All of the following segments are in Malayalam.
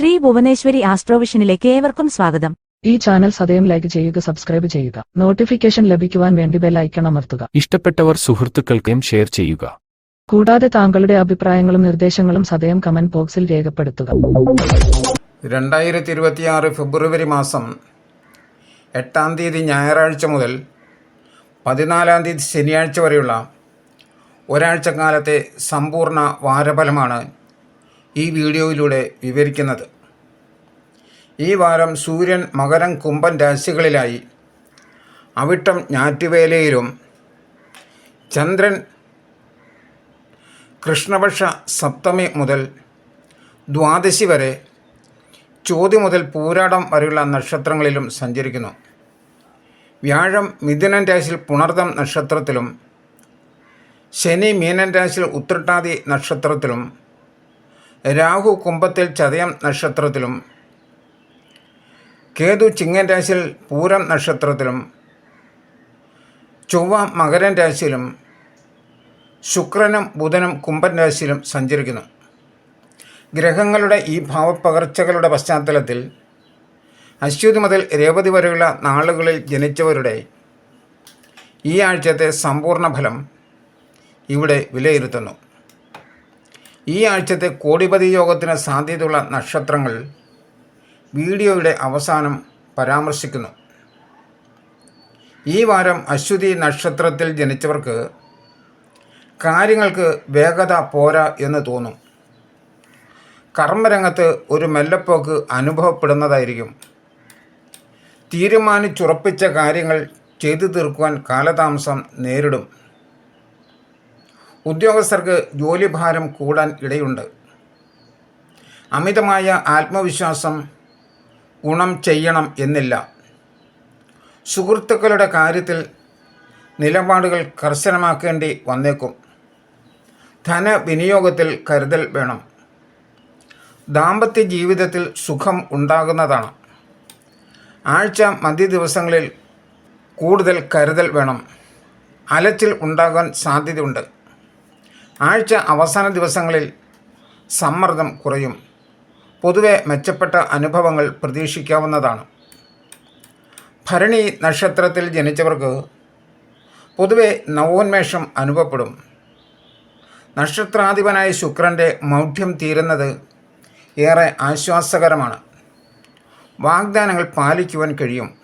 ശ്രീ ഭുവനേശ്വരി ആസ്ട്രോവിഷനിലേക്ക് ഏവർക്കും സ്വാഗതം. ഈ ചാനൽ സദയം ലൈക്ക് ചെയ്യുക സബ്സ്ക്രൈബ് ചെയ്യുക. നോട്ടിഫിക്കേഷൻ ലഭിക്കുവാൻ വേണ്ടി ബെൽ ഐക്കൺ അമർത്തുക. ഇഷ്ടപ്പെട്ടവർ സുഹൃത്തുക്കൾക്കും ഷെയർ ചെയ്യുക. കൂടാതെ താങ്കളുടെ അഭിപ്രായങ്ങളും നിർദ്ദേശങ്ങളും സദയം കമന്റ് ബോക്സിൽ രേഖപ്പെടുത്തുക. രണ്ടായിരത്തി ഇരുപത്തിയാറ് ഫെബ്രുവരി മാസം എട്ടാം തീയതി ഞായറാഴ്ച മുതൽ പതിനാലാം തീയതി ശനിയാഴ്ച വരെയുള്ള ഒരാഴ്ചക്കാലത്തെ സമ്പൂർണ വാരഫലമാണ് ഈ വീഡിയോയിലൂടെ വിവരിക്കുന്നത്. ഈ വാരം സൂര്യൻ മകരം കുംഭൻ രാശികളിലായി അവിട്ടം ഞാറ്റുവേലയിലും ചന്ദ്രൻ കൃഷ്ണപക്ഷ സപ്തമി മുതൽ ദ്വാദശി വരെ ചോതി മുതൽ പൂരാടം വരെയുള്ള നക്ഷത്രങ്ങളിലും സഞ്ചരിക്കുന്നു. വ്യാഴം മിഥുനൻ രാശിയിൽ പുണർദം നക്ഷത്രത്തിലും ശനി മീനൻ രാശിയിൽ ഉത്രട്ടാതി നക്ഷത്രത്തിലും രാഹു കുംഭത്തിൽ ചതയം നക്ഷത്രത്തിലും കേതു ചിങ്ങൻ രാശിയിൽ പൂരം നക്ഷത്രത്തിലും ചൊവ്വ മകരൻ രാശിയിലും ശുക്രനും ബുധനും കുംഭൻ രാശിയിലും സഞ്ചരിക്കുന്നു. ഗ്രഹങ്ങളുടെ ഈ ഭാവപ്പകർച്ചകളുടെ പശ്ചാത്തലത്തിൽ അശ്വതി മുതൽ രേവതി വരെയുള്ള നാളുകളിൽ ജനിച്ചവരുടെ ഈ ആഴ്ചത്തെ സമ്പൂർണ ഫലം ഇവിടെ വിലയിരുത്തുന്നു. ഈ ആഴ്ചത്തെ കോടിപതി യോഗത്തിന് സാധ്യതയുള്ള നക്ഷത്രങ്ങൾ വീഡിയോയുടെ അവസാനം പരാമർശിക്കുന്നു. ഈ വാരം അശ്വതി നക്ഷത്രത്തിൽ ജനിച്ചവർക്ക് കാര്യങ്ങൾക്ക് വേഗത പോരാ എന്ന് തോന്നും. കർമ്മരംഗത്ത് ഒരു മെല്ലപ്പോക്ക് അനുഭവപ്പെടുന്നതായിരിക്കും. തീരുമാനിച്ചുറപ്പിച്ച കാര്യങ്ങൾ ചെയ്തു തീർക്കുവാൻ കാലതാമസം നേരിടും. ഉദ്യോഗസ്ഥർക്ക് ജോലിഭാരം കൂടാൻ ഇടയുണ്ട്. അമിതമായ ആത്മവിശ്വാസം ഗുണം ചെയ്യണം എന്നില്ല. സുഹൃത്തുക്കളുടെ കാര്യത്തിൽ നിലപാടുകൾ കർശനമാക്കേണ്ടി വന്നേക്കും. ധനവിനിയോഗത്തിൽ കരുതൽ വേണം. ദാമ്പത്യ ജീവിതത്തിൽ സുഖം ഉണ്ടാകുന്നതാണ്. ആഴ്ച മധ്യ ദിവസങ്ങളിൽ കൂടുതൽ കരുതൽ വേണം. അലച്ചിൽ ഉണ്ടാകാൻ സാധ്യതയുണ്ട്. ആഴ്ച അവസാന ദിവസങ്ങളിൽ സമ്മർദ്ദം കുറയും. പൊതുവെ മെച്ചപ്പെട്ട അനുഭവങ്ങൾ പ്രതീക്ഷിക്കാവുന്നതാണ്. ഭരണി നക്ഷത്രത്തിൽ ജനിച്ചവർക്ക് പൊതുവെ നവോന്മേഷം അനുഭവപ്പെടും. നക്ഷത്രാധിപനായ ശുക്രന്റെ മൗഢ്യം തീരുന്നത് ഏറെ ആശ്വാസകരമാണ്. വാഗ്ദാനങ്ങൾ പാലിക്കുവാൻ കഴിയും.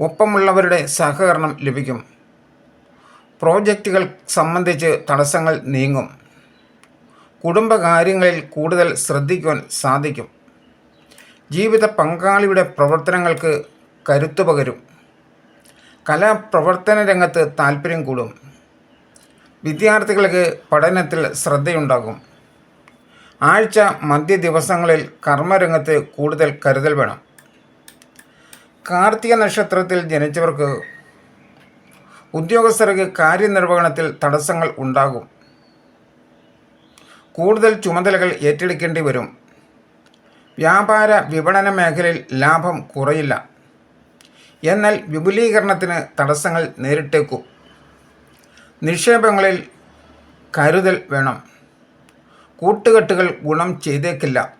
ഒപ്പമുള്ളവരുടെ സഹകരണം ലഭിക്കും. പ്രോജക്റ്റുകൾ സംബന്ധിച്ച് തടസ്സങ്ങൾ നീങ്ങും. കുടുംബകാര്യങ്ങളിൽ കൂടുതൽ ശ്രദ്ധിക്കുവാൻ സാധിക്കും. ജീവിത പങ്കാളിയുടെ പ്രവർത്തനങ്ങൾക്ക് കരുത്തു പകരും. കലാപ്രവർത്തന രംഗത്ത് താല്പര്യം കൂടും. വിദ്യാർത്ഥികൾക്ക് പഠനത്തിൽ ശ്രദ്ധയുണ്ടാകും. ആഴ്ച മധ്യ ദിവസങ്ങളിൽ കർമ്മരംഗത്ത് കൂടുതൽ കരുതൽ വേണം. കാർത്തിക നക്ഷത്രത്തിൽ ജനിച്ചവർക്ക് ഉദ്യോഗസ്ഥർക്ക് കാര്യനിർവഹണത്തിൽ തടസ്സങ്ങൾ ഉണ്ടാകും. കൂടുതൽ ചുമതലകൾ ഏറ്റെടുക്കേണ്ടി വരും. വ്യാപാര വിപണന മേഖലയിൽ ലാഭം കുറയില്ല. എന്നാൽ വിപുലീകരണത്തിന് തടസ്സങ്ങൾ നേരിട്ടേക്കും. നിക്ഷേപങ്ങളിൽ കരുതൽ വേണം. കൂട്ടുകെട്ടുകൾ ഗുണം ചെയ്തേക്കില്ല.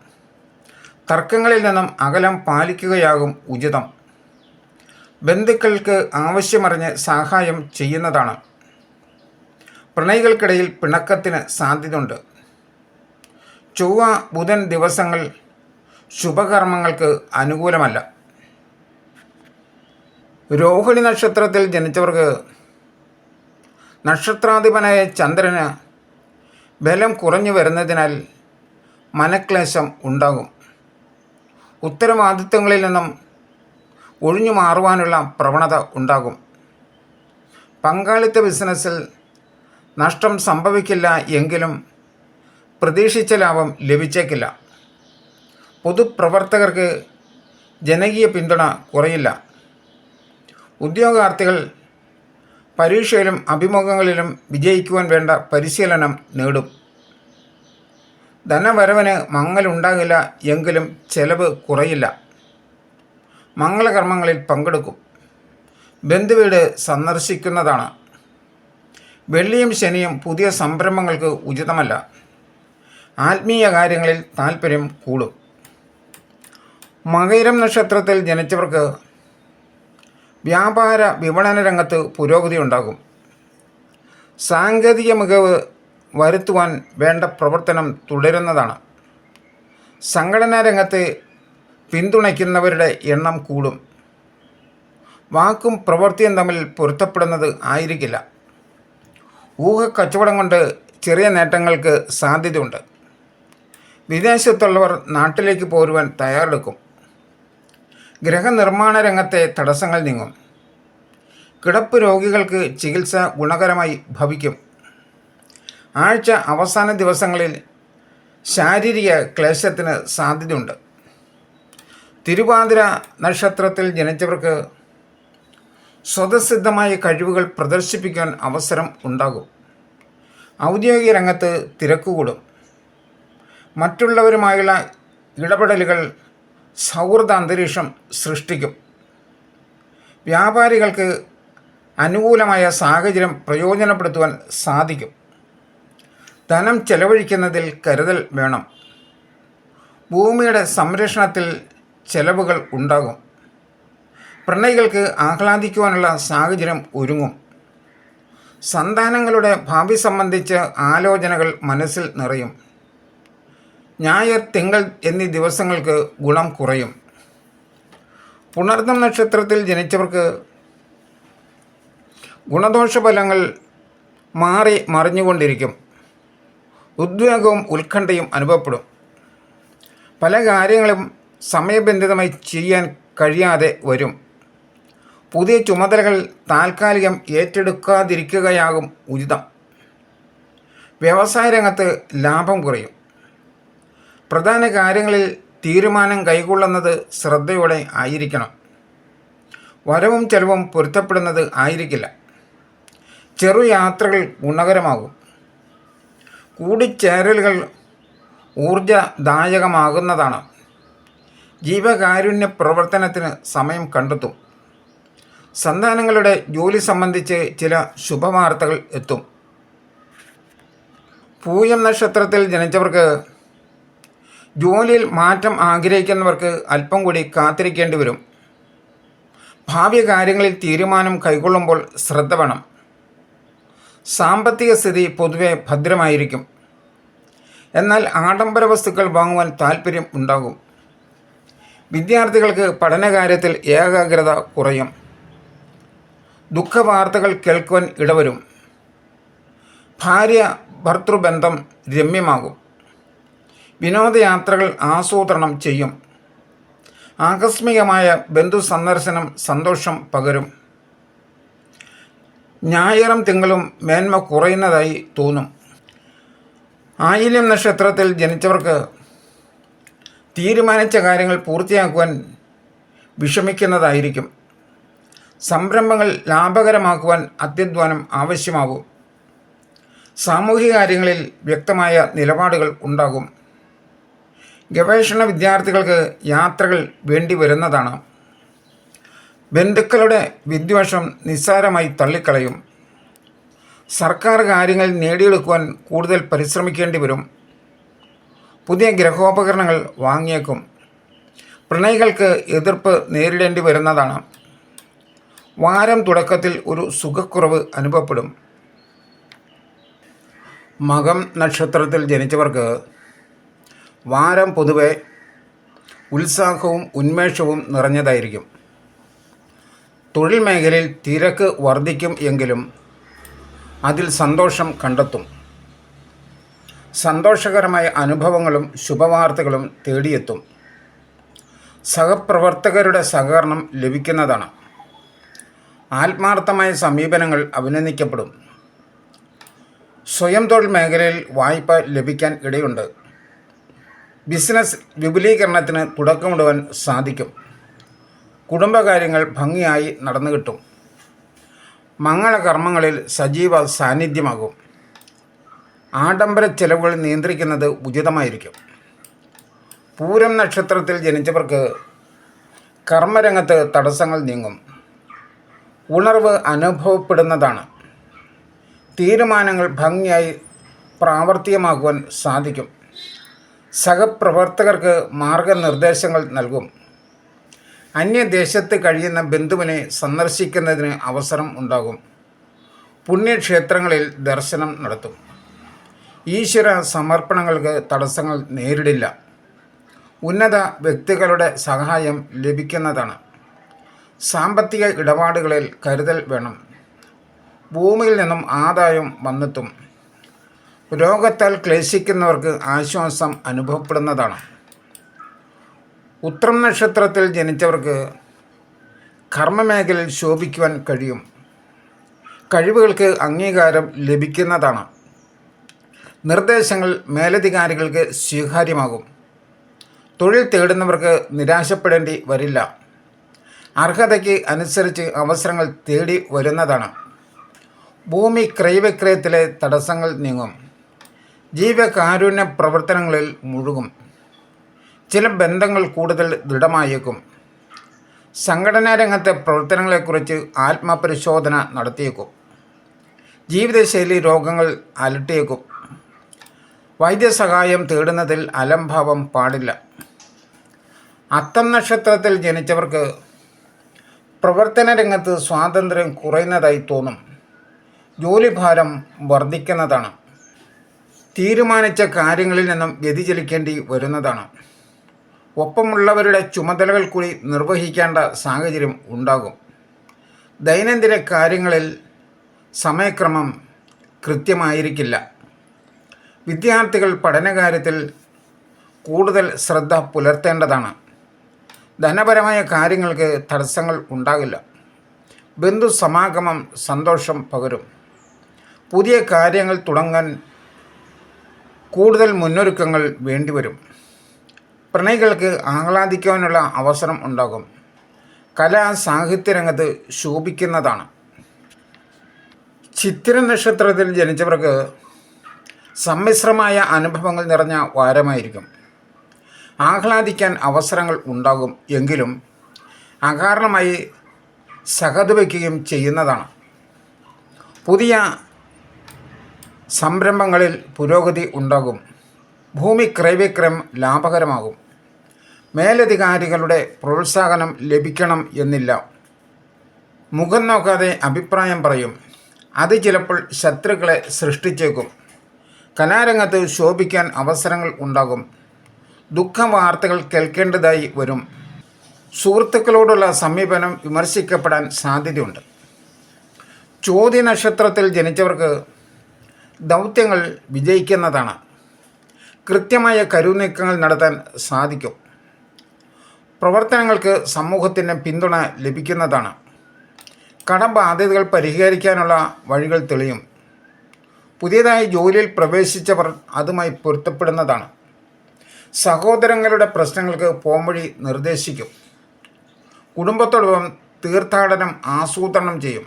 തർക്കങ്ങളിൽ നിന്നും അകലം പാലിക്കുകയാകും ഉചിതം. ബന്ധുക്കൾക്ക് ആവശ്യമറിഞ്ഞ് സഹായം ചെയ്യുന്നതാണ്. പ്രണയികൾക്കിടയിൽ പിണക്കത്തിന് സാധ്യതയുണ്ട്. ചൊവ്വ ബുധൻ ദിവസങ്ങൾ ശുഭകർമ്മങ്ങൾക്ക് അനുകൂലമല്ല. രോഹിണി നക്ഷത്രത്തിൽ ജനിച്ചവർക്ക് നക്ഷത്രാധിപനായ ചന്ദ്രന് ബലം കുറഞ്ഞു വരുന്നതിനാൽ മനക്ലേശം ഉണ്ടാകും. ഉത്തരവാദിത്വങ്ങളിൽ നിന്നും ഒഴിഞ്ഞു മാറുവാനുള്ള പ്രവണത ഉണ്ടാകും. പങ്കാളിത്ത ബിസിനസ്സിൽ നഷ്ടം സംഭവിക്കില്ല എങ്കിലും പ്രതീക്ഷിച്ച ലാഭം ലഭിച്ചേക്കില്ല. പൊതുപ്രവർത്തകർക്ക് ജനകീയ പിന്തുണ കുറയില്ല. ഉദ്യോഗാർത്ഥികൾ പരീക്ഷയിലും അഭിമുഖങ്ങളിലും വിജയിക്കുവാൻ വേണ്ട പരിശീലനം നേടും. ധനവരവിന് മങ്ങലുണ്ടാകില്ല എങ്കിലും ചെലവ് കുറയില്ല. മംഗളകർമ്മങ്ങളിൽ പങ്കെടുക്കും. ബന്ധുവീട് സന്ദർശിക്കുന്നതാണ്. വെള്ളിയും ശനിയും പുതിയ സംരംഭങ്ങൾക്ക് ഉചിതമല്ല. ആത്മീയ കാര്യങ്ങളിൽ താല്പര്യം കൂടും. മകയിരം നക്ഷത്രത്തിൽ ജനിച്ചവർക്ക് വ്യാപാര വിപണന രംഗത്ത് പുരോഗതി ഉണ്ടാകും. സാങ്കേതിക മികവ് വരുത്തുവാൻ വേണ്ട പ്രവർത്തനം തുടരുന്നതാണ്. സംഘടനാ രംഗത്ത് പിന്തുണയ്ക്കുന്നവരുടെ എണ്ണം കൂടും. വാക്കും പ്രവൃത്തിയും തമ്മിൽ പൊരുത്തപ്പെടുന്നത് ആയിരിക്കില്ല. ഊഹ കച്ചവടം കൊണ്ട് ചെറിയ നേട്ടങ്ങൾക്ക് സാധ്യതയുണ്ട്. വിദേശത്തുള്ളവർ നാട്ടിലേക്ക് പോരുവാൻ തയ്യാറെടുക്കും. ഗൃഹനിർമ്മാണ രംഗത്തെ തടസ്സങ്ങൾ നീങ്ങും. കിടപ്പ് രോഗികൾക്ക് ചികിത്സ ഗുണകരമായി ഭവിക്കും. ആഴ്ച അവസാന ദിവസങ്ങളിൽ ശാരീരിക ക്ലേശത്തിന് സാധ്യതയുണ്ട്. തിരുവാതിര നക്ഷത്രത്തിൽ ജനിച്ചവർക്ക് സ്വതസിദ്ധമായ കഴിവുകൾ പ്രദർശിപ്പിക്കാൻ അവസരം ഉണ്ടാകും. ഔദ്യോഗിക രംഗത്ത് തിരക്കുകൂടും മറ്റുള്ളവരുമായുള്ള ഇടപെടലുകൾ സൗഹൃദ അന്തരീക്ഷം സൃഷ്ടിക്കും. വ്യാപാരികൾക്ക് അനുകൂലമായ സാഹചര്യം പ്രയോജനപ്പെടുത്തുവാൻ സാധിക്കും. ധനം ചെലവഴിക്കുന്നതിൽ കരുതൽ വേണം. ഭൂമിയുടെ സംരക്ഷണത്തിൽ ചെലവുകൾ ഉണ്ടാകും. പ്രണയികൾക്ക് ആഹ്ലാദിക്കുവാനുള്ള സാഹചര്യം ഒരുങ്ങും. സന്താനങ്ങളുടെ ഭാവി സംബന്ധിച്ച് ആലോചനകൾ മനസ്സിൽ നിറയും. ഞായർ തിങ്കൾ എന്നീ ദിവസങ്ങൾക്ക് ഗുണം കുറയും. പുണർന്നം നക്ഷത്രത്തിൽ ജനിച്ചവർക്ക് ഗുണദോഷ ഫലങ്ങൾ മാറി മറിഞ്ഞുകൊണ്ടിരിക്കും. ഉദ്വേഗവും ഉത്കണ്ഠയും അനുഭവപ്പെടും. പല കാര്യങ്ങളും സമയബന്ധിതമായി ചെയ്യാൻ കഴിയാതെ വരും. പുതിയ ചുമതലകൾ താൽക്കാലികം ഏറ്റെടുക്കാതിരിക്കുകയാകും ഉചിതം. വ്യവസായ രംഗത്ത് ലാഭം കുറയും. പ്രധാന കാര്യങ്ങളിൽ തീരുമാനം കൈക്കൊള്ളുന്നത് ശ്രദ്ധയോടെ ആയിരിക്കണം. വരവും ചെലവും പൊരുത്തപ്പെടുന്നത് ആയിരിക്കില്ല. ചെറു യാത്രകൾ ഗുണകരമാകും. കൂടിച്ചേരലുകൾ ഊർജദായകമാകുന്നതാണ് ജീവകാരുണ്യ പ്രവർത്തനത്തിന് സമയം കണ്ടെത്തും. സന്താനങ്ങളുടെ ജോലി സംബന്ധിച്ച് ചില ശുഭവാർത്തകൾ എത്തും. പൂയം നക്ഷത്രത്തിൽ ജനിച്ചവർക്ക് ജോലിയിൽ മാറ്റം ആഗ്രഹിക്കുന്നവർക്ക് അല്പം കൂടി കാത്തിരിക്കേണ്ടി വരും. ഭാവി കാര്യങ്ങളിൽ തീരുമാനം കൈക്കൊള്ളുമ്പോൾ ശ്രദ്ധ വേണം. സാമ്പത്തിക സ്ഥിതി പൊതുവെ ഭദ്രമായിരിക്കും. എന്നാൽ ആഡംബര വസ്തുക്കൾ വാങ്ങുവാൻ താല്പര്യം ഉണ്ടാകും. വിദ്യാർത്ഥികൾക്ക് പഠനകാര്യത്തിൽ ഏകാഗ്രത കുറയും. ദുഃഖവാർത്തകൾ കേൾക്കുവാൻ ഇടവരും. ഭാര്യ ഭർത്തൃബന്ധം രമ്യമാകും. വിനോദയാത്രകൾ ആസൂത്രണം ചെയ്യും. ആകസ്മികമായ ബന്ധു സന്ദർശനം സന്തോഷം പകരും. ഞായറും തിങ്കളും മേന്മ കുറയുന്നതായി തോന്നും. ആയില്യം നക്ഷത്രത്തിൽ ജനിച്ചവർക്ക് തീരുമാനിച്ച കാര്യങ്ങൾ പൂർത്തിയാക്കുവാൻ വിഷമിക്കുന്നതായിരിക്കും. സംരംഭങ്ങൾ ലാഭകരമാക്കുവാൻ അത്യധ്വാനം ആവശ്യമാകും സാമൂഹിക കാര്യങ്ങളിൽ വ്യക്തമായ നിലപാടുകൾ ഉണ്ടാകും. ഗവേഷണ വിദ്യാർത്ഥികൾക്ക് യാത്രകൾ വേണ്ടി വരുന്നതാണ്. ബന്ധുക്കളുടെ വിദ്വേഷം നിസ്സാരമായി തള്ളിക്കളയും. സർക്കാർ കാര്യങ്ങൾ നേടിയെടുക്കുവാൻ കൂടുതൽ പരിശ്രമിക്കേണ്ടി വരും. പുതിയ ഗ്രഹോപകരണങ്ങൾ വാങ്ങിയേക്കും. പ്രണയികൾക്ക് എതിർപ്പ് നേരിടേണ്ടി വരുന്നതാണ്. വാരം തുടക്കത്തിൽ ഒരു സുഖക്കുറവ് അനുഭവപ്പെടും. മകം നക്ഷത്രത്തിൽ ജനിച്ചവർക്ക് വാരം പൊതുവെ ഉത്സാഹവും ഉന്മേഷവും നിറഞ്ഞതായിരിക്കും. തൊഴിൽ മേഖലയിൽ തിരക്ക് വർദ്ധിക്കും എങ്കിലും അതിൽ സന്തോഷം കണ്ടെത്തും. സന്തോഷകരമായ അനുഭവങ്ങളും ശുഭവാർത്തകളും തേടിയെത്തും. സഹപ്രവർത്തകരുടെ സഹകരണം ലഭിക്കുന്നതാണ്. ആത്മാർത്ഥമായ സമീപനങ്ങൾ അഭിനന്ദിക്കപ്പെടും. സ്വയം തൊഴിൽ മേഖലയിൽ വായ്പ ലഭിക്കാൻ ഇടയുണ്ട്. ബിസിനസ് വിപുലീകരണത്തിന് തുടക്കമിടുവാൻ സാധിക്കും. കുടുംബകാര്യങ്ങൾ ഭംഗിയായി നടന്നു കിട്ടും മംഗളകർമ്മങ്ങളിൽ സജീവ സാന്നിധ്യമാകും. ആഡംബര ചെലവുകൾ നിയന്ത്രിക്കുന്നത് ഉചിതമായിരിക്കും. പൂരം നക്ഷത്രത്തിൽ ജനിച്ചവർക്ക് കർമ്മരംഗത്ത് തടസ്സങ്ങൾ നീങ്ങും. ഉണർവ് അനുഭവപ്പെടുന്നതാണ്. തീരുമാനങ്ങൾ ഭംഗിയായി പ്രാവർത്തികമാക്കുവാൻ സാധിക്കും. സഹപ്രവർത്തകർക്ക് മാർഗനിർദ്ദേശങ്ങൾ നൽകും. അന്യദേശത്ത് കഴിയുന്ന ബന്ധുവിനെ സന്ദർശിക്കുന്നതിന് അവസരം ഉണ്ടാകും. പുണ്യക്ഷേത്രങ്ങളിൽ ദർശനം നടത്തും. ഈശ്വര സമർപ്പണങ്ങൾക്ക് തടസ്സങ്ങൾ നേരിടില്ല. ഉന്നത വ്യക്തികളുടെ സഹായം ലഭിക്കുന്നതാണ്. സാമ്പത്തിക ഇടപാടുകളിൽ കരുതൽ വേണം. ഭൂമിയിൽ നിന്നും ആദായം വന്നെത്തും. രോഗത്താൽ ക്ലേശിക്കുന്നവർക്ക് ആശ്വാസം അനുഭവപ്പെടുന്നതാണ്. ഉത്രം നക്ഷത്രത്തിൽ ജനിച്ചവർക്ക് കർമ്മമേഖലയിൽ ശോഭിക്കുവാൻ കഴിയും. കഴിവുകൾക്ക് അംഗീകാരം ലഭിക്കുന്നതാണ്. നിർദ്ദേശങ്ങൾ മേലധികാരികൾക്ക് സ്വീകാര്യമാകും. തൊഴിൽ തേടുന്നവർക്ക് നിരാശപ്പെടേണ്ടി വരില്ല. അർഹതയ്ക്ക് അനുസരിച്ച് അവസരങ്ങൾ തേടി വരുന്നതാണ്. ഭൂമി ക്രയവിക്രയത്തിലെ തടസ്സങ്ങൾ നീങ്ങും. ജീവകാരുണ്യ പ്രവർത്തനങ്ങളിൽ മുഴുകും. ചില ബന്ധങ്ങൾ കൂടുതൽ ദൃഢമായേക്കും. സംഘടനാ രംഗത്തെ പ്രവർത്തനങ്ങളെക്കുറിച്ച് ആത്മപരിശോധന നടത്തിയേക്കും. ജീവിതശൈലി രോഗങ്ങൾ അലട്ടിയേക്കും. വൈദ്യസഹായം തേടുന്നതിൽ അലംഭാവം പാടില്ല. അത്തം നക്ഷത്രത്തിൽ ജനിച്ചവർക്ക് പ്രവർത്തന രംഗത്ത് സ്വാതന്ത്ര്യം കുറയുന്നതായി തോന്നും. ജോലിഭാരം വർദ്ധിക്കുന്നതാണ്. തീരുമാനിച്ച കാര്യങ്ങളിൽ നിന്നും വ്യതിചലിക്കേണ്ടി വരുന്നതാണ്. ഒപ്പമുള്ളവരുടെ ചുമതലകൾ കൂടി നിർവഹിക്കേണ്ട സാഹചര്യം ഉണ്ടാകും. ദൈനംദിന കാര്യങ്ങളിൽ സമയക്രമം കൃത്യമായിരിക്കില്ല. വിദ്യാർത്ഥികൾ പഠനകാര്യത്തിൽ കൂടുതൽ ശ്രദ്ധ പുലർത്തേണ്ടതാണ്. ധനപരമായ കാര്യങ്ങൾക്ക് തടസ്സങ്ങൾ ഉണ്ടാകില്ല. ബന്ധു സമാഗമം സന്തോഷം പകരും. പുതിയ കാര്യങ്ങൾ തുടങ്ങാൻ കൂടുതൽ മുന്നൊരുക്കങ്ങൾ വേണ്ടിവരും. പ്രണയികൾക്ക് ആഹ്ലാദിക്കാനുള്ള അവസരം ഉണ്ടാകും. കലാ സാഹിത്യ രംഗത്ത് ശോഭിക്കുന്നതാണ്. ചിത്തിര നക്ഷത്രത്തിൽ ജനിച്ചവർക്ക് സമ്മിശ്രമായ അനുഭവങ്ങൾ നിറഞ്ഞ വാരമായിരിക്കും. ആഹ്ലാദിക്കാൻ അവസരങ്ങൾ ഉണ്ടാകും എങ്കിലും അകാരണമായി സഹതുവയ്ക്കുകയും ചെയ്യുന്നതാണ്. പുതിയ സംരംഭങ്ങളിൽ പുരോഗതി ഉണ്ടാകും. ഭൂമി ക്രയവിക്രയം ലാഭകരമാകും. മേലധികാരികളുടെ പ്രോത്സാഹനം ലഭിക്കണം എന്നില്ല. മുഖം നോക്കാതെ അഭിപ്രായം പറയും. അത് ചിലപ്പോൾ ശത്രുക്കളെ സൃഷ്ടിച്ചേക്കും. കലാരംഗത്ത് ശോഭിക്കാൻ അവസരങ്ങൾ ഉണ്ടാകും. ദുഃഖവാർത്തകൾ കേൾക്കേണ്ടതായി വരും. സുഹൃത്തുക്കളോടുള്ള സമീപനം വിമർശിക്കപ്പെടാൻ സാധ്യതയുണ്ട്. ചോദ്യ നക്ഷത്രത്തിൽ ജനിച്ചവർക്ക് ദൗത്യങ്ങൾ വിജയിക്കുന്നതാണ്. കൃത്യമായ കരുനീക്കങ്ങൾ നടത്താൻ സാധിക്കും. പ്രവർത്തനങ്ങൾക്ക് സമൂഹത്തിന് പിന്തുണ ലഭിക്കുന്നതാണ്. കടബാധ്യതകൾ പരിഹരിക്കാനുള്ള വഴികൾ തെളിയും. പുതിയതായി ജോലിയിൽ പ്രവേശിച്ചവർ അതുമായി പൊരുത്തപ്പെടുന്നതാണ്. സഹോദരങ്ങളുടെ പ്രശ്നങ്ങൾക്ക് പോംവഴി നിർദ്ദേശിക്കും. കുടുംബത്തോടൊപ്പം തീർത്ഥാടനം ആസൂത്രണം ചെയ്യും.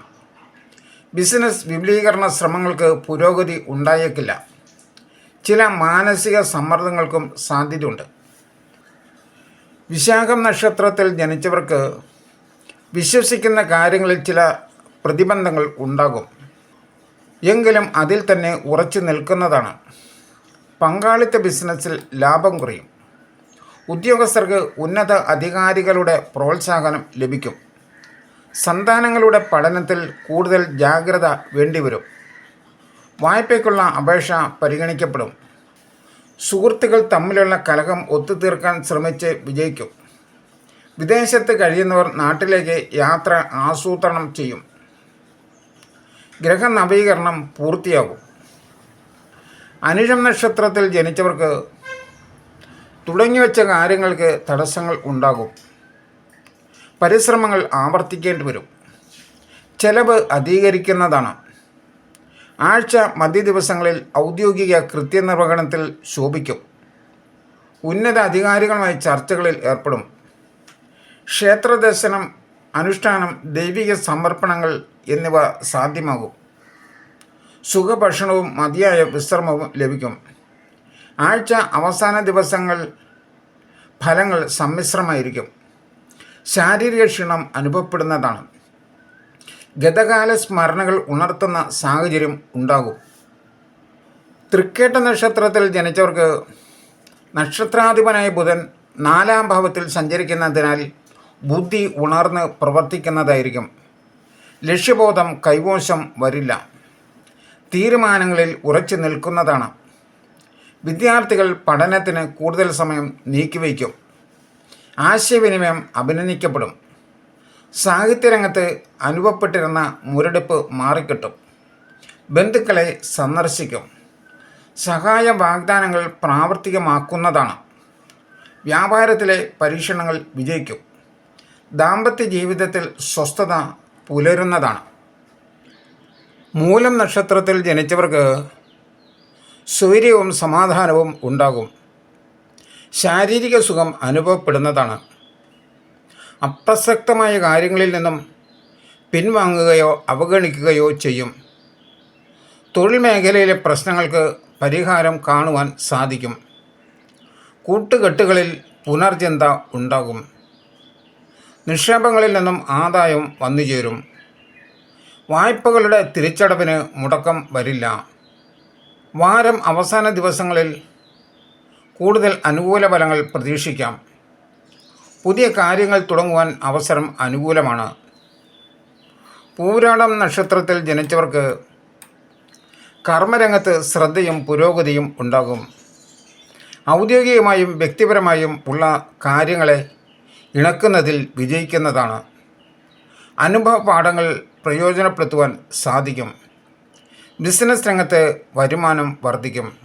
ബിസിനസ് വിപുലീകരണ ശ്രമങ്ങൾക്ക് പുരോഗതി ഉണ്ടായേക്കില്ല. ചില മാനസിക സമ്മർദ്ദങ്ങൾക്കും സാധ്യതയുണ്ട്. വിശാഖം നക്ഷത്രത്തിൽ ജനിച്ചവർക്ക് വിശ്വസിക്കുന്ന കാര്യങ്ങളിൽ ചില പ്രതിബന്ധങ്ങൾ ഉണ്ടാകും. എങ്കിലും അതിൽ തന്നെ ഉറച്ചു നിൽക്കുന്നതാണ്. പങ്കാളിത്ത ബിസിനസ്സിൽ ലാഭം കുറയും. ഉദ്യോഗസ്ഥർക്ക് ഉന്നത അധികാരികളുടെ പ്രോത്സാഹനം ലഭിക്കും. സന്താനങ്ങളുടെ പഠനത്തിൽ കൂടുതൽ ജാഗ്രത വേണ്ടിവരും. വായ്പയ്ക്കുള്ള അപേക്ഷ പരിഗണിക്കപ്പെടും. സുഹൃത്തുക്കൾ തമ്മിലുള്ള കലഹം ഒത്തുതീർക്കാൻ ശ്രമിച്ച് വിജയിക്കും. വിദേശത്ത് കഴിയുന്നവർ നാട്ടിലേക്ക് യാത്ര ആസൂത്രണം ചെയ്യും. ഗ്രഹനവീകരണം പൂർത്തിയാകും. അനിഴം നക്ഷത്രത്തിൽ ജനിച്ചവർക്ക് തുടങ്ങിവെച്ച കാര്യങ്ങൾക്ക് തടസ്സങ്ങൾ ഉണ്ടാകും. പരിശ്രമങ്ങൾ ആവർത്തിക്കേണ്ടി വരും. ചെലവ് അധികരിക്കുന്നതാണ്. ആഴ്ച മധ്യ ദിവസങ്ങളിൽ ഔദ്യോഗിക കൃത്യനിർവഹണത്തിൽ ശോഭിക്കും. ഉന്നത അധികാരികളുമായി ചർച്ചകളിൽ ഏർപ്പെടും. ക്ഷേത്രദർശനം അനുഷ്ഠാനം ദൈവിക സമർപ്പണങ്ങൾ എന്നിവ സാധ്യമാകും. സുഖഭക്ഷണവും മതിയായ വിശ്രമവും ലഭിക്കും. ആഴ്ച അവസാന ദിവസങ്ങൾ ഫലങ്ങൾ സമ്മിശ്രമായിരിക്കും. ശാരീരിക ക്ഷീണം അനുഭവപ്പെടുന്നതാണ്. ഗതകാല സ്മരണകൾ ഉണർത്തുന്ന സാഹചര്യം ഉണ്ടാകും. തൃക്കേട്ട നക്ഷത്രത്തിൽ ജനിച്ചവർക്ക് നക്ഷത്രാധിപനായ ബുധൻ നാലാം ഭാവത്തിൽ സഞ്ചരിക്കുന്നതിനാൽ ബുദ്ധി ഉണർന്ന് പ്രവർത്തിക്കുന്നതായിരിക്കും. ലക്ഷ്യബോധം കൈവശം വരില്ല. തീരുമാനങ്ങളിൽ ഉറച്ചു നിൽക്കുന്നതാണ്. വിദ്യാർത്ഥികൾ പഠനത്തിന് കൂടുതൽ സമയം നീക്കിവയ്ക്കും. ആശയവിനിമയം അഭിനന്ദിക്കപ്പെടും. സാഹിത്യരംഗത്ത് അനുഭവപ്പെട്ടിരുന്ന മുരടിപ്പ് മാറിക്കിട്ടും. ബന്ധുക്കളെ സന്ദർശിക്കും. സഹായ വാഗ്ദാനങ്ങൾ പ്രാവർത്തികമാക്കുന്നതാണ്. വ്യാപാരത്തിലെ പരീക്ഷണങ്ങൾ വിജയിക്കും. ദാമ്പത്യ ജീവിതത്തിൽ സ്വസ്ഥത പുലരുന്നതാണ്. മൂലം നക്ഷത്രത്തിൽ ജനിച്ചവർക്ക് സൗര്യവും സമാധാനവും ഉണ്ടാകും. ശാരീരിക സുഖം അനുഭവപ്പെടുന്നതാണ്. അപ്രസക്തമായ കാര്യങ്ങളിൽ നിന്നും പിൻവാങ്ങുകയോ അവഗണിക്കുകയോ ചെയ്യും. തൊഴിൽ മേഖലയിലെ പ്രശ്നങ്ങൾക്ക് പരിഹാരം കാണുവാൻ സാധിക്കും. കൂട്ടുകെട്ടുകളിൽ പുനർചിന്ത ഉണ്ടാകും. നിക്ഷേപങ്ങളിൽ നിന്നും ആദായം വന്നുചേരും വായ്പകളുടെ തിരിച്ചടവിന് മുടക്കം വരില്ല. വാരം അവസാന ദിവസങ്ങളിൽ കൂടുതൽ അനുകൂല ഫലങ്ങൾ പ്രതീക്ഷിക്കാം. പുതിയ കാര്യങ്ങൾ തുടങ്ങുവാൻ അവസരം അനുകൂലമാണ്. പൂരാടം നക്ഷത്രത്തിൽ ജനിച്ചവർക്ക് കർമ്മരംഗത്ത് ശ്രദ്ധയും പുരോഗതിയും ഉണ്ടാകും. ഔദ്യോഗികമായും വ്യക്തിപരമായും ഉള്ള കാര്യങ്ങളെ ഇണക്കുന്നതിൽ വിജയിക്കുന്നതാണ്. അനുഭവ പാഠങ്ങൾ പ്രയോജനപ്പെടുത്തുവാൻ സാധിക്കും. ബിസിനസ് രംഗത്ത് വരുമാനം വർദ്ധിക്കും.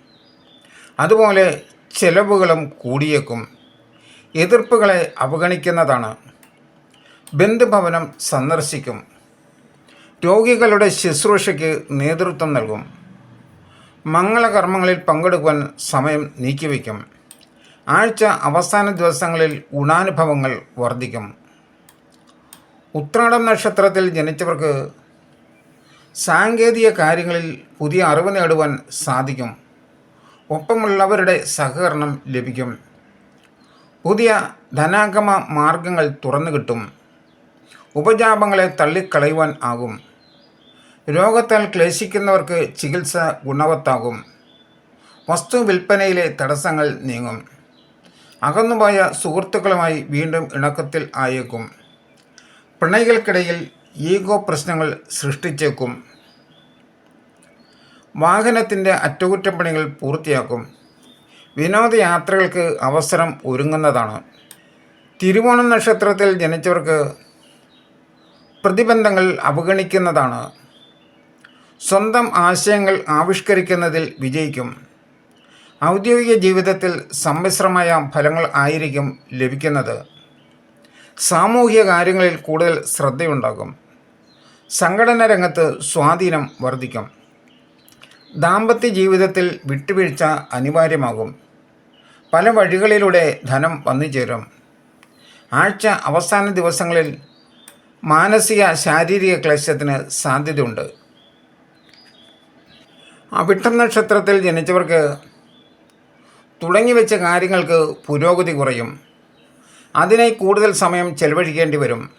അതുപോലെ ചെലവുകളും കൂടിയേക്കും. എതിർപ്പുകളെ അവഗണിക്കുന്നതാണ്. ബന്ധുഭവനം സന്ദർശിക്കും. രോഗികളുടെ ശുശ്രൂഷയ്ക്ക് നേതൃത്വം നൽകും. മംഗളകർമ്മങ്ങളിൽ പങ്കെടുക്കുവാൻ സമയം നീക്കിവെക്കും. ആഴ്ച അവസാന ദിവസങ്ങളിൽ ഗുണാനുഭവങ്ങൾ വർദ്ധിക്കും ഉത്രാടം നക്ഷത്രത്തിൽ ജനിച്ചവർക്ക് സാങ്കേതിക കാര്യങ്ങളിൽ പുതിയ അറിവ് നേടുവാൻ സാധിക്കും. ഒപ്പമുള്ളവരുടെ സഹകരണം ലഭിക്കും. പുതിയ ധനാഗമ മാർഗങ്ങൾ തുറന്നു കിട്ടും. ഉപജാപങ്ങളെ തള്ളിക്കളയുവാൻ ആകും. രോഗത്താൽ ക്ലേശിക്കുന്നവർക്ക് ചികിത്സ ഗുണവത്താകും. വസ്തു വിൽപ്പനയിലെ തടസ്സങ്ങൾ നീങ്ങും. അകന്നുപോയ സുഹൃത്തുക്കളുമായി വീണ്ടും ഇണക്കത്തിൽ ആയേക്കും. പ്രണയികൾക്കിടയിൽ ഈഗോ പ്രശ്നങ്ങൾ സൃഷ്ടിച്ചേക്കും. വാഹനത്തിന്റെ അറ്റകുറ്റപ്പണികൾ പൂർത്തിയാക്കും. വിനോദയാത്രകൾക്ക് അവസരം ഒരുങ്ങുന്നതാണ്. തിരുവോണം നക്ഷത്രത്തിൽ ജനിച്ചവർക്ക് പ്രതിബന്ധങ്ങൾ അവഗണിക്കുന്നതാണ്. സ്വന്തം ആശയങ്ങൾ ആവിഷ്കരിക്കുന്നതിൽ വിജയിക്കും. ഔദ്യോഗിക ജീവിതത്തിൽ സമ്മിശ്രമായ ഫലങ്ങൾ ആയിരിക്കും ലഭിക്കുന്നത്. സാമൂഹിക കാര്യങ്ങളിൽ കൂടുതൽ ശ്രദ്ധയുണ്ടാകും. സംഘടന രംഗത്ത് സ്വാധീനം വർദ്ധിക്കും. ദാമ്പത്യ ജീവിതത്തിൽ വിട്ടുവീഴ്ച അനിവാര്യമാകും. പല വഴികളിലൂടെ ധനം വന്നു ചേരും ആഴ്ച അവസാന ദിവസങ്ങളിൽ മാനസിക ശാരീരിക ക്ലേശത്തിന് സാധ്യതയുണ്ട്. അവിട്ടം നക്ഷത്രത്തിൽ ജനിച്ചവർക്ക് തുടങ്ങിവെച്ച കാര്യങ്ങൾക്ക് പുരോഗതി കുറയും. അതിനായി കൂടുതൽ സമയം ചെലവഴിക്കേണ്ടി വരും.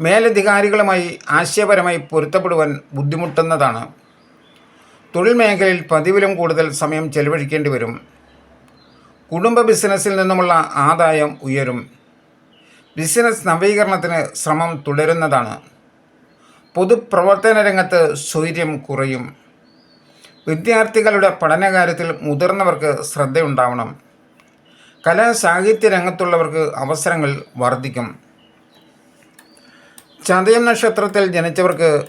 മേലധികാരികളുമായി ആശയപരമായി പൊരുത്തപ്പെടുവാൻ ബുദ്ധിമുട്ടുന്നതാണ്. തൊഴിൽ മേഖലയിൽ പതിവിലും കൂടുതൽ സമയം ചെലവഴിക്കേണ്ടി വരും. കുടുംബ ബിസിനസ്സിൽ നിന്നുമുള്ള ആദായം ഉയരും. ബിസിനസ് നവീകരണത്തിന് ശ്രമം തുടരുന്നതാണ്. പൊതുപ്രവർത്തന രംഗത്ത് സ്വൈര്യം കുറയും. വിദ്യാർത്ഥികളുടെ പഠനകാര്യത്തിൽ മുതിർന്നവർക്ക് ശ്രദ്ധയുണ്ടാവണം. കലാ സാഹിത്യ രംഗത്തുള്ളവർക്ക് അവസരങ്ങൾ വർദ്ധിക്കും. ചതയം നക്ഷത്രത്തിൽ ജനിച്ചവർക്ക്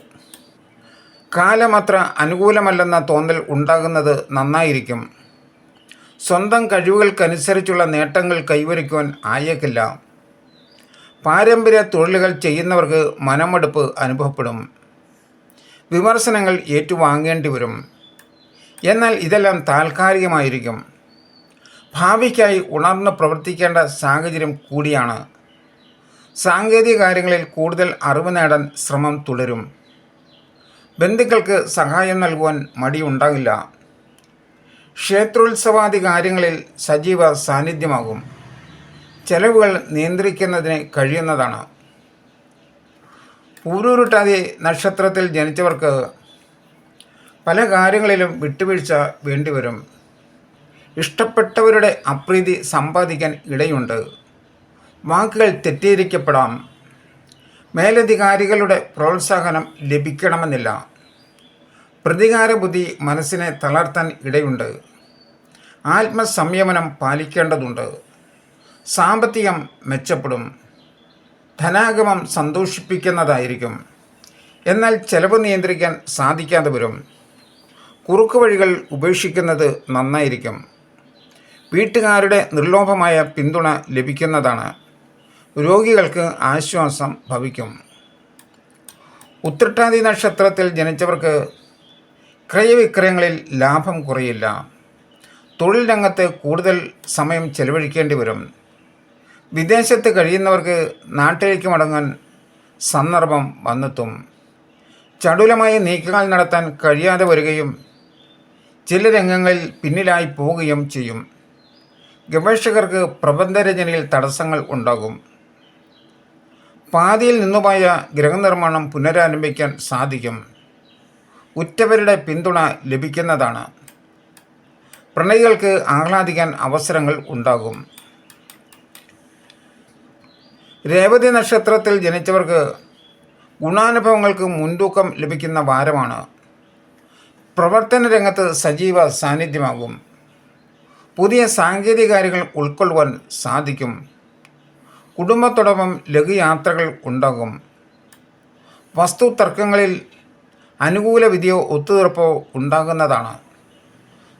കാലമത്ര അനുകൂലമല്ലെന്ന തോന്നൽ ഉണ്ടാകുന്നത് നന്നായിരിക്കും. സ്വന്തം കഴിവുകൾക്കനുസരിച്ചുള്ള നേട്ടങ്ങൾ കൈവരിക്കുവാൻ ആയേക്കില്ല. പാരമ്പര്യ തൊഴിലുകൾ ചെയ്യുന്നവർക്ക് മനമടുപ്പ് അനുഭവപ്പെടും. വിമർശനങ്ങൾ ഏറ്റുവാങ്ങേണ്ടി വരും. എന്നാൽ ഇതെല്ലാം താൽക്കാലികമായിരിക്കും. ഭാവിക്കായി ഉണർന്ന് പ്രവർത്തിക്കേണ്ട സാഹചര്യം കൂടിയാണ്. സാങ്കേതിക കാര്യങ്ങളിൽ കൂടുതൽ അറിവ് നേടാൻ ശ്രമം തുടരും. ബന്ധുക്കൾക്ക് സഹായം നൽകുവാൻ മടിയുണ്ടാകില്ല. ക്ഷേത്രോത്സവാദി കാര്യങ്ങളിൽ സജീവ സാന്നിധ്യമാകും. ചെലവുകൾ നിയന്ത്രിക്കുന്നതിന് കഴിയുന്നതാണ്. പൂരൂരുട്ടാതി നക്ഷത്രത്തിൽ ജനിച്ചവർക്ക് പല കാര്യങ്ങളിലും വിട്ടുവീഴ്ച വേണ്ടിവരും. ഇഷ്ടപ്പെട്ടവരുടെ അപ്രീതി സമ്പാദിക്കാൻ ഇടയുണ്ട്. വാക്കുകൾ തെറ്റിദ്ധരിക്കപ്പെടാം. മേലധികാരികളുടെ പ്രോത്സാഹനം ലഭിക്കണമെന്നില്ല. പ്രതികാര ബുദ്ധി മനസ്സിനെ തളർത്താൻ ഇടയുണ്ട്. ആത്മസംയമനം പാലിക്കേണ്ടതുണ്ട്. സാമ്പത്തികം മെച്ചപ്പെടും. ധനാഗമം സന്തോഷിപ്പിക്കുന്നതായിരിക്കും. എന്നാൽ ചെലവ് നിയന്ത്രിക്കാൻ സാധിക്കാതെ വരും. കുറുക്കു വഴികൾ ഉപേക്ഷിക്കുന്നത് നന്നായിരിക്കും. വീട്ടുകാരുടെ നിർലോഭമായ പിന്തുണ ലഭിക്കുന്നതാണ്. രോഗികൾക്ക് ആശ്വാസം ഭവിക്കും. ഉത്രട്ടാതി നക്ഷത്രത്തിൽ ജനിച്ചവർക്ക് ക്രയവിക്രയങ്ങളിൽ ലാഭം കുറയില്ല. തൊഴിൽ രംഗത്ത് കൂടുതൽ സമയം ചെലവഴിക്കേണ്ടി വരും. വിദേശത്ത് കഴിയുന്നവർക്ക് നാട്ടിലേക്ക് മടങ്ങാൻ സന്ദർഭം വന്നെത്തും. ചടുലമായ നീക്കങ്ങൾ നടത്താൻ കഴിയാതെ വരികയും ചില രംഗങ്ങളിൽ പിന്നിലായി പോവുകയും ചെയ്യും. ഗവേഷകർക്ക് പ്രബന്ധരചനയിൽ തടസ്സങ്ങൾ ഉണ്ടാകും. പാതിയിൽ നിന്നുമായ ഗ്രഹനിർമ്മാണം പുനരാരംഭിക്കാൻ സാധിക്കും. ഉറ്റവരുടെ പിന്തുണ ലഭിക്കുന്നതാണ്. പ്രണയികൾക്ക് ആഹ്ലാദിക്കാൻ അവസരങ്ങൾ ഉണ്ടാകും. രേവതി നക്ഷത്രത്തിൽ ജനിച്ചവർക്ക് ഗുണാനുഭവങ്ങൾക്ക് മുൻതൂക്കം ലഭിക്കുന്ന വാരമാണ്. പ്രവർത്തന രംഗത്ത് സജീവ സാന്നിധ്യമാകും. പുതിയ സാങ്കേതിക കാര്യങ്ങൾ ഉൾക്കൊള്ളുവാൻ സാധിക്കും. കുടുംബത്തോടൊപ്പം ലഘുയാത്രകൾ ഉണ്ടാകും. വസ്തു തർക്കങ്ങളിൽ അനുകൂല വിധിയോ ഒത്തുതീർപ്പോ ഉണ്ടാകുന്നതാണ്.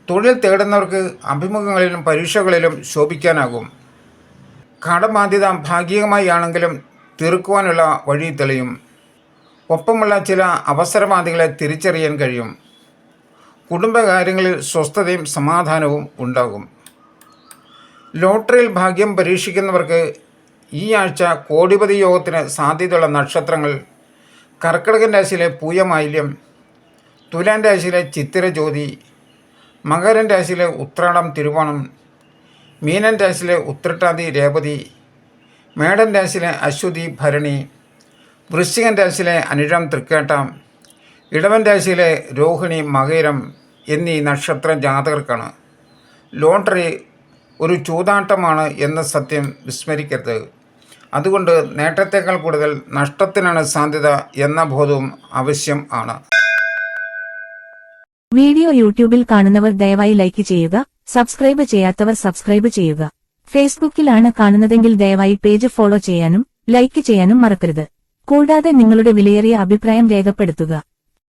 തൊഴിൽ തേടുന്നവർക്ക് അഭിമുഖങ്ങളിലും പരീക്ഷകളിലും ശോഭിക്കാനാകും. കടബാധ്യത ഭാഗികമായി ആണെങ്കിലും തീർക്കുവാനുള്ള വഴി തെളിയും. ഒപ്പമുള്ള ചില അവസരവാദികളെ തിരിച്ചറിയാൻ കഴിയും. കുടുംബകാര്യങ്ങളിൽ സ്വസ്ഥതയും സമാധാനവും ഉണ്ടാകും. ലോട്ടറിയിൽ ഭാഗ്യം പരീക്ഷിക്കുന്നവർക്ക് ഈ ആഴ്ച കോടിപതി യോഗത്തിന് സാധ്യതയുള്ള നക്ഷത്രങ്ങൾ കർക്കിടകൻ രാശിയിലെ പൂയമാല്യം തുലാൻ രാശിയിലെ ചിത്തിര ജ്യോതി മകരൻ രാശിയിലെ ഉത്രാടം തിരുവോണം മീനൻ രാശിയിലെ ഉത്രട്ടാതി രേവതി മേടൻ രാശിയിലെ അശ്വതി ഭരണി വൃശ്ചികൻ രാശിയിലെ അനിഴം തൃക്കേട്ടം ഇടവൻ രാശിയിലെ രോഹിണി മകയിരം എന്നീ നക്ഷത്ര ജാതകർക്കാണ്. ലോട്ടറി ഒരു ചൂതാട്ടമാണ് എന്ന സത്യം വിസ്മരിക്കരുത്. അതുകൊണ്ട് നേട്ടത്തേക്കാൾ കൂടുതൽ നഷ്ടത്തിനാണ് സാധ്യത എന്ന ബോധവും ആവശ്യം ആണ്. വീഡിയോ യൂട്യൂബിൽ കാണുന്നവർ ദയവായി ലൈക്ക് ചെയ്യുക സബ്സ്ക്രൈബ് ചെയ്യാത്തവർ സബ്സ്ക്രൈബ് ചെയ്യുക. ഫേസ്ബുക്കിലാണ് കാണുന്നതെങ്കിൽ ദയവായി പേജ് ഫോളോ ചെയ്യാനും ലൈക്ക് ചെയ്യാനും മറക്കരുത്. കൂടാതെ നിങ്ങളുടെ വിലയേറിയ അഭിപ്രായം രേഖപ്പെടുത്തുക.